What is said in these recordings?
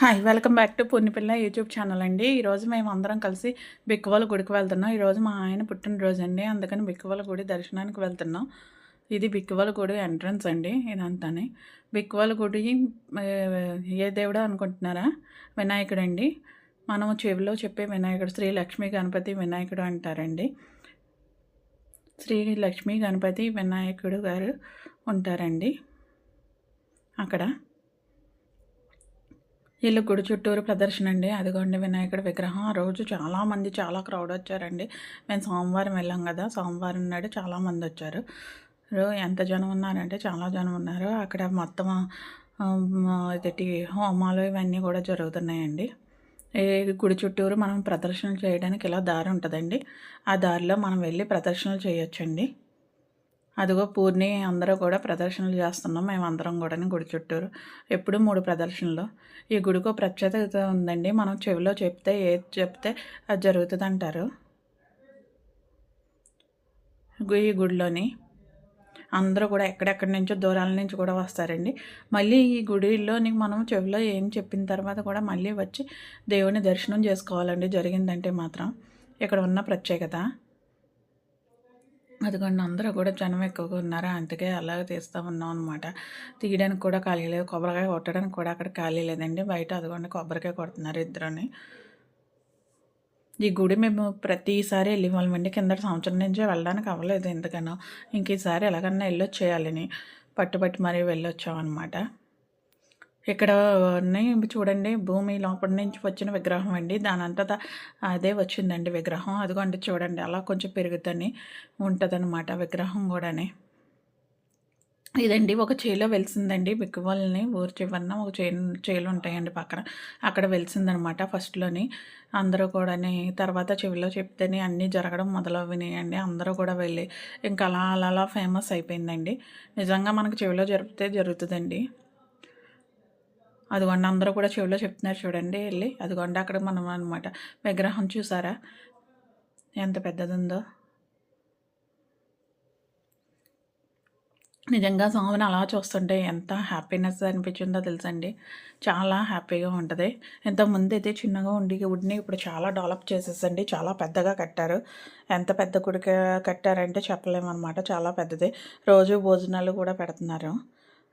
Hi welcome back to Purnipilla YouTube channel అండి. ఈరోజు మేము అందరం కలిసి బిక్కువల గుడికి వెళ్తున్నాం. ఈరోజు మా ఆయన పుట్టినరోజు అండి. అందుకని బిక్కువల గుడి దర్శనానికి వెళ్తున్నాం. ఇది బిక్కువల గుడి ఎంట్రన్స్ అండి. ఇదంతానే. బిక్కువల గుడి ఏ దేవుడు అనుకుంటున్నారా? వినాయకుడు అండి. మనము చెవిలో చెప్పే వినాయకుడు శ్రీ లక్ష్మీ గణపతి వినాయకుడు అంటారండి. శ్రీ లక్ష్మీ గణపతి వినాయకుడు గారు ఉంటారండి. అక్కడ వీళ్ళు గుడి చుట్టూరు ప్రదర్శన అండి అదిగోండి వినాయకుడి విగ్రహం. ఆ రోజు చాలామంది చాలా క్రౌడ్ వచ్చారండి. మేము సోమవారం వెళ్ళాం కదా. సోమవారం నాడు చాలామంది వచ్చారు. ఎంత జనం ఉన్నారంటే చాలా జనం ఉన్నారు. అక్కడ మొత్తం ఇదటి హోమాలు ఇవన్నీ కూడా జరుగుతున్నాయండి. ఏ గుడి చుట్టూరు మనం ప్రదర్శనలు చేయడానికి ఇలా దారి ఉంటుందండి. ఆ దారిలో మనం వెళ్ళి ప్రదర్శనలు చేయొచ్చండి. అదిగో పూర్ణి అందరూ కూడా ప్రదర్శనలు చేస్తున్నాం మేము అందరం కూడా గుడి చుట్టూరు. ఎప్పుడు మూడు ప్రదర్శనలు? ఈ గుడికో ప్రత్యేకత ఉందండి మనం చెవిలో చెప్తే ఏది చెప్తే అది జరుగుతుంది అంటారు ఈ గుడిలోని అందరూ కూడా ఎక్కడెక్కడి నుంచో దూరాల నుంచి కూడా వస్తారండి. మళ్ళీ ఈ గుడిలోని మనం చెవిలో ఏం చెప్పిన తర్వాత కూడా మళ్ళీ వచ్చి దేవుని దర్శనం చేసుకోవాలండి జరిగిందంటే మాత్రం. ఇక్కడ ఉన్న ప్రత్యేకత. అదిగోండి అందరూ కూడా జనం ఎక్కువగా ఉన్నారు? అందుకే అలాగే తీస్తూ ఉన్నాం అనమాట తీయడానికి కూడా ఖాళీ లేదు. కొబ్బరికాయ కొట్టడానికి కూడా అక్కడ ఖాళీ లేదండి. బయట అదిగోండి కొబ్బరికాయ కొడుతున్నారు ఇద్దరుని. ఈ గుడి మేము ప్రతిసారి వెళ్ళి వాళ్ళమండి కింద సంవత్సరం నుంచే వెళ్ళడానికి అవ్వలేదు. ఎందుకనో ఇంక ఈసారి ఎలాగన్నా వెళ్ళొచ్చేయాలని పట్టుబట్టి మరీ వెళ్ళొచ్చామన్నమాట. ఇక్కడ ఉన్నాయి. చూడండి భూమి లోపల నుంచి వచ్చిన విగ్రహం అండి. దాని అదే వచ్చిందండి విగ్రహం. అదిగోండి చూడండి అలా కొంచెం పెరుగుతని ఉంటుందన్నమాట విగ్రహం కూడానే. ఇదండి ఒక చేలో వెలిసిందండి. బిక్కువల్ని ఊరు చివరన ఒక చే చేలు ఉంటాయండి పక్కన. అక్కడ వెలిసిందనమాట ఫస్ట్లోని. అందరూ కూడాని తర్వాత చెవిలో చెప్తేనే అన్నీ జరగడం మొదలవినాయండి అందరూ కూడా వెళ్ళి ఇంకా అలా అలా అలా ఫేమస్ అయిపోయిందండి. నిజంగా మనకు చెవిలో జరిపితే జరుగుతుందండి. అదిగోండి అందరూ కూడా చెవిలో చెప్తున్నారు చూడండి వెళ్ళి. అదిగోండి అక్కడ మనం అనమాట విగ్రహం చూసారా? ఎంత పెద్దది ఉందో నిజంగా స్వామిని అలా చూస్తుంటే ఎంత హ్యాపీనెస్ అనిపించిందో తెలుసండి. చాలా హ్యాపీగా ఉంటుంది. ఇంతకుముందు అయితే చిన్నగా ఉండి గుడిని ఇప్పుడు చాలా డెవలప్ చేసేసండి. చాలా పెద్దగా కట్టారు. ఎంత పెద్ద గుడికి కట్టారంటే చెప్పలేమన్నమాట. చాలా పెద్దది. రోజు భోజనాలు కూడా పెడుతున్నారు.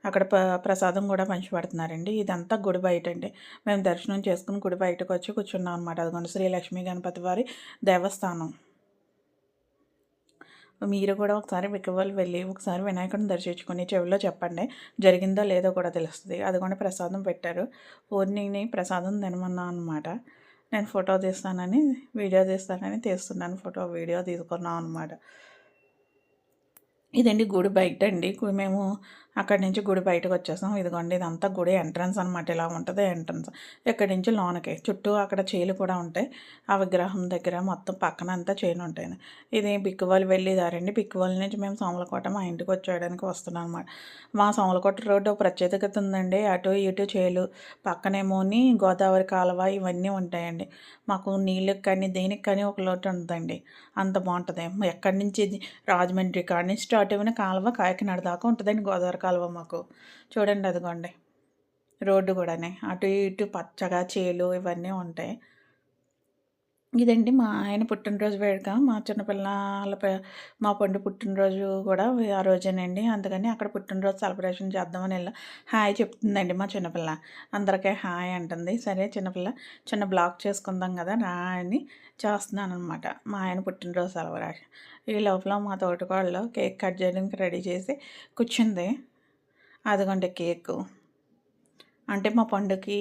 అక్కడ ప ప్రసాదం కూడా పంచి పెడుతున్నారండి. ఇదంతా గుడి బయట అండి మేము దర్శనం చేసుకుని గుడి బయటకు వచ్చి కూర్చున్నాం అనమాట అదిగోండి శ్రీ లక్ష్మీ గణపతి వారి దేవస్థానం. మీరు కూడా ఒకసారి వికవాళ్ళు వెళ్ళి ఒకసారి వినాయకుడిని దర్శించుకొని చెవిలో చెప్పండి. జరిగిందో లేదో కూడా తెలుస్తుంది. అదిగోండి ప్రసాదం పెట్టారు. ఓర్నింగ్ని ప్రసాదం తినమన్నా అనమాట నేను ఫోటో తీస్తానని వీడియో తీస్తానని తీస్తున్నాను ఫోటో వీడియో తీసుకున్నాం అనమాట ఇదండి గుడి బయట అండి మేము అక్కడి నుంచి గుడి బయటకు వచ్చేసాం. ఇదిగోండి ఇదంతా గుడి ఎంట్రన్స్ అనమాట ఇలా ఉంటుంది ఎంట్రన్స్ ఇక్కడి నుంచి లోనకి. చుట్టూ అక్కడ చేలు కూడా ఉంటాయి. ఆ విగ్రహం దగ్గర మొత్తం పక్కన అంతా చేను ఉంటాయి. ఇది బిక్కువాలి వెళ్ళేదారండి బిక్కువాలి నుంచి మేము సోమలకోట మా ఇంటికి వచ్చేయడానికి వస్తున్నాం అనమాట మా సోమలకోట రోడ్డు ఒక ప్రత్యేకత ఉందండి. అటు ఇటు చేలు పక్కనేమోని గోదావరి కాలువ ఇవన్నీ ఉంటాయండి. మాకు నీళ్ళకి కానీ దేనికి కానీ ఒక లోటు ఉంటుందండి అంత బాగుంటుంది. ఎక్కడి నుంచి రాజమండ్రి కాడి నుంచి స్టార్ట్ అయిన కాలువ కాకినాడ దాకా ఉంటుందండి గోదావరి కాలువ మాకు. చూడండి అదిగోండి. రోడ్డు కూడానే. అటు ఇటు పచ్చగా చేలు ఇవన్నీ ఉంటాయి. ఇదండి మా ఆయన పుట్టినరోజు వేడుక. మా చిన్నపిల్లల మా పండు పుట్టినరోజు కూడా ఆ రోజేనండి. అందుకని అక్కడ పుట్టినరోజు సెలబ్రేషన్ చేద్దామని వెళ్ళా. హాయ్ చెప్తుందండి మా చిన్నపిల్ల అందరికీ హాయ్ అంటుంది. సరే చిన్నపిల్ల చిన్న బ్లాక్ చేసుకుందాం కదా రా అని చేస్తున్నాను అనమాట మా ఆయన పుట్టినరోజు సెలబ్రేషన్. ఈ లోపల మా తోటకోళ్ళు కేక్ కట్ చేయడానికి రెడీ చేసి కూర్చుంది. అదిగోండి కేకు. అంటే మా పండుకి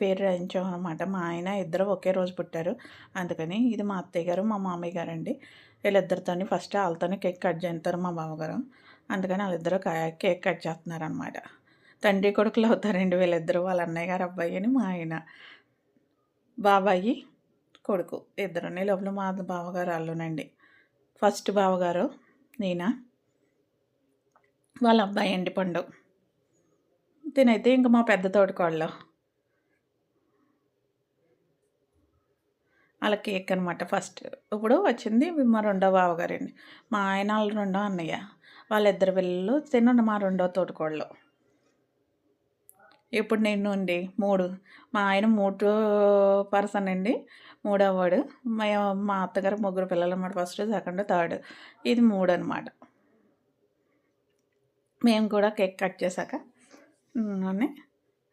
పేరు రాయించాం అనమాట మా ఆయన ఇద్దరు ఒకే రోజు పుట్టారు. అందుకని ఇది మా అత్తయ్య గారు మా మామయ్య గారు అండి వీళ్ళిద్దరితోని ఫస్ట్ వాళ్ళతోనే కేక్ కట్ చేస్తారు మా బావగారు. అందుకని వాళ్ళిద్దరూ కేక్ కట్ చేస్తున్నారు అనమాట తండ్రి కొడుకులు అవుతారండి వీళ్ళిద్దరు వాళ్ళ అన్నయ్య గారు అబ్బాయి అని మా ఆయన. బాబాయి కొడుకు ఇద్దరు లోపల మా బావగారు అల్లునండి ఫస్ట్ బావగారు నేనా? వాళ్ళ అబ్బాయి అండి పండు. తినైతే ఇంకా మా పెద్ద తోటికోళ్ళు. వాళ్ళ కేక్ అనమాట ఫస్ట్. ఇప్పుడు వచ్చింది మా రెండో బావగారండి. మా ఆయన వాళ్ళ రెండో అన్నయ్య. వాళ్ళిద్దరు పిల్లలు తినండి మా రెండో తోటికోళ్ళు. ఇప్పుడు నేను అండి మూడు. మా ఆయన మూడు పర్సన్ అండి మూడవవాడు మా మా అత్తగారు ముగ్గురు పిల్లలు అన్నమాట ఫస్ట్ సెకండ్ థర్డ్. ఇది మూడు అనమాట మేము కూడా కేక్ కట్ చేశాక అని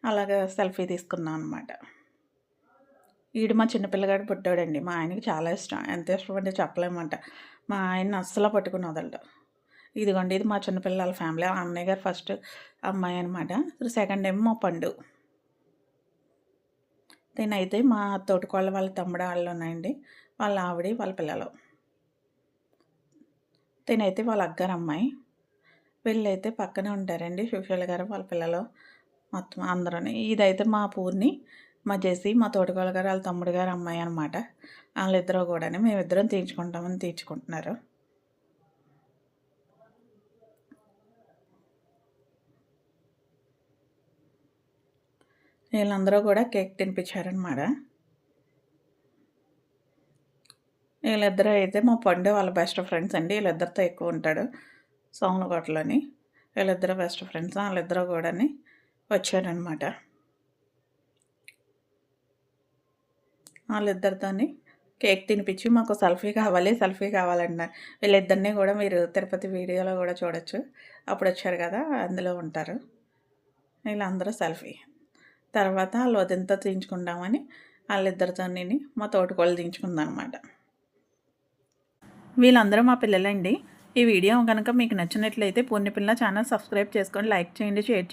అలాగా సెల్ఫీ తీసుకున్నాం అనమాట ఈడు మా చిన్నపిల్లగాడు పుట్టాడండి. మా ఆయనకి చాలా ఇష్టం. ఎంత ఇష్టం అంటే చెప్పలేమంట. మా ఆయన అస్సలు పట్టుకుని వదలడు. ఇదిగోండి ఇది మా చిన్నపిల్లల ఫ్యామిలీ. ఆ అన్నయ్య గారు ఫస్ట్ అమ్మాయి అనమాట సెకండ్ ఏమో మా పండు. అయితే మా తోటికోళ్ళ వాళ్ళ తమ్ముడు వాళ్ళు ఉన్నాయండి. వాళ్ళ ఆవిడ వాళ్ళ పిల్లలు. తినైతే వాళ్ళ అగ్గారు అమ్మాయి వీళ్ళైతే పక్కనే ఉంటారండి సుశీల గారు వాళ్ళ పిల్లలు. మొత్తం అందరూ ఇదైతే మా పూర్ణి మా జెసి మా తోటికోళ్ళ గారు వాళ్ళ తమ్ముడు గారు అమ్మాయి అనమాట వాళ్ళిద్దరూ కూడా మేమిద్దరం తీర్చుకుంటామని తీర్చుకుంటున్నారు. వీళ్ళందరూ కూడా కేక్ తినిపించారనమాట వీళ్ళిద్దరూ అయితే మా పండు వాళ్ళ బెస్ట్ ఫ్రెండ్స్ అండి. వీళ్ళిద్దరితో ఎక్కువ ఉంటాడు. సోమలకోటలోని వీళ్ళిద్దరూ బెస్ట్ ఫ్రెండ్స్ వాళ్ళిద్దరూ కూడా వచ్చారనమాట వాళ్ళిద్దరితోని కేక్ తినిపించి మాకు సెల్ఫీ కావాలి సెల్ఫీ కావాలన్నారు వీళ్ళిద్దరినీ కూడా మీరు తిరుపతి వీడియోలో కూడా చూడొచ్చు. అప్పుడు వచ్చారు కదా అందులో ఉంటారు. వీళ్ళందరూ సెల్ఫీ తర్వాత వాళ్ళు వదినతో తీయించుకుందామని వాళ్ళిద్దరితో నేను మా తోటకోళ్ళు దించుకుందనమాట అనమాట వీళ్ళందరూ మా పిల్లలండి. ఈ వీడియో కనుక మీకు నచ్చినట్లయితే పూర్ణిపిల్ల ఛానల్ సబ్స్క్రైబ్ చేసుకొని లైక్ చేయండి షేర్